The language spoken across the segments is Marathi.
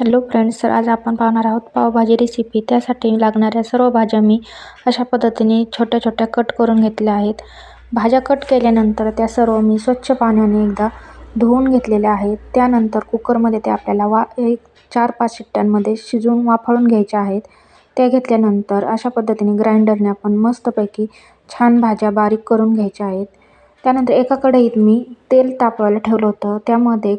हॅलो फ्रेंड्स तर आज आपण पाहणार आहोत पावभाजी रेसिपी त्यासाठी लागणाऱ्या सर्व भाज्या मी अशा पद्धतीने छोट्या छोट्या कट करून घेतल्या आहेत. भाज्या कट केल्यानंतर त्या सर्व मी स्वच्छ पाण्याने एकदा धुवून घेतलेल्या आहेत. त्यानंतर कुकरमध्ये ते आपल्याला वा एक चार पाच शिट्ट्यांमध्ये शिजवून वाफाळून घ्यायच्या आहेत. त्या घेतल्यानंतर अशा पद्धतीने ग्राइंडरने आपण मस्तपैकी छान भाज्या बारीक करून घ्यायच्या आहेत. त्यानंतर एका कढईत मी तेल तापवायला ठेवलं होतं. त्यामध्ये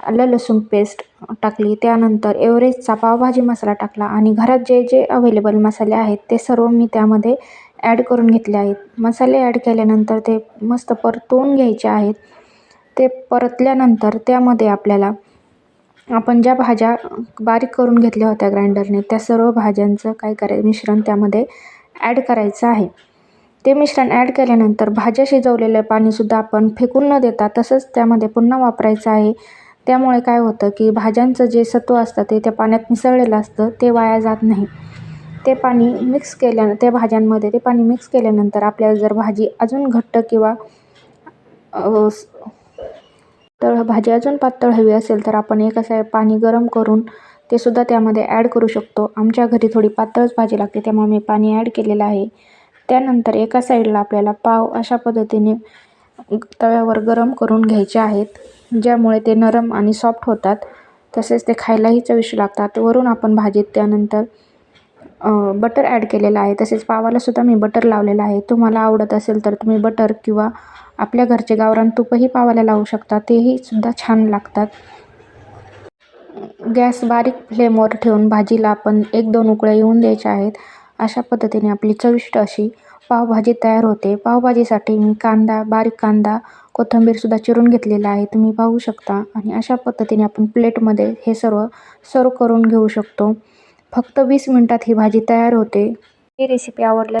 आलं लसूण पेस्ट टाकली. त्यानंतर एव्हरेजचा पावभाजी मसाला टाकला आणि घरात जे जे अवेलेबल मसाले आहेत ते सर्व मी त्यामध्ये ॲड करून घेतले आहेत. मसाले ॲड केल्यानंतर ते मस्त परतवून घ्यायचे आहेत. ते परतल्यानंतर त्यामध्ये आपल्याला आपण ज्या भाज्या बारीक करून घेतल्या होत्या ग्राइंडरने त्या सर्व भाज्यांचं काय करायचं मिश्रण त्यामध्ये ॲड करायचं आहे. ते मिश्रण ॲड केल्यानंतर भाज्या शिजवलेलं पाणीसुद्धा आपण फेकून न देता तसंच त्यामध्ये पुन्हा वापरायचं आहे. त्यामुळे काय होतं की भाज्यांचं जे सत्व असतं ते त्या पाण्यात मिसळलेलं असतं ते वाया जात नाही. ते पाणी मिक्स केल्यानं त्या भाज्यांमध्ये ते पाणी मिक्स केल्यानंतर आपल्याला जर भाजी अजून घट्ट किंवा तळ भाजी अजून पातळ हवी असेल तर आपण एक असं पाणी गरम करून ते सुद्धा त्यामध्ये ॲड करू शकतो. आमच्या घरी थोडी पातळच भाजी लागते त्यामुळे मी पाणी ॲड केलेलं आहे. त्यानंतर एका साईडला आपल्याला पाव अशा पद्धतीने तव्यावर गरम करून घ्यायचे आहेत. ज्यामुळे ते नरम आणि सॉफ्ट होतात. तसेच ते खायलाही चविष्ट लागतात. वरून आपण भाजीत त्यानंतर बटर ॲड केलेलं आहे. तसेच पावालासुद्धा मी बटर लावलेलं आहे. तुम्हाला आवडत असेल तर तुम्ही बटर किंवा आपल्या घरचे गावरान तूपही पावाला लावू शकता. तेही सुद्धा छान लागतात. गॅस बारीक फ्लेमवर ठेवून भाजीला आपण एक दोन उकळ्या येऊन द्यायच्या आहेत. अशा पद्धतीने आपली चविष्ट अशी पावभाजी तयार होते. पावभाजीसाठी मी कांदा बारीक कांदा कोथिंबीरसुद्धा चिरून घेतलेला आहे. तुम्ही पाहू शकता. आणि अशा पद्धतीने आपण प्लेटमध्ये हे सर्व सर्व करून घेऊ शकतो. फक्त वीस मिनटात ही भाजी तयार होते. ही रेसिपी आवडल्या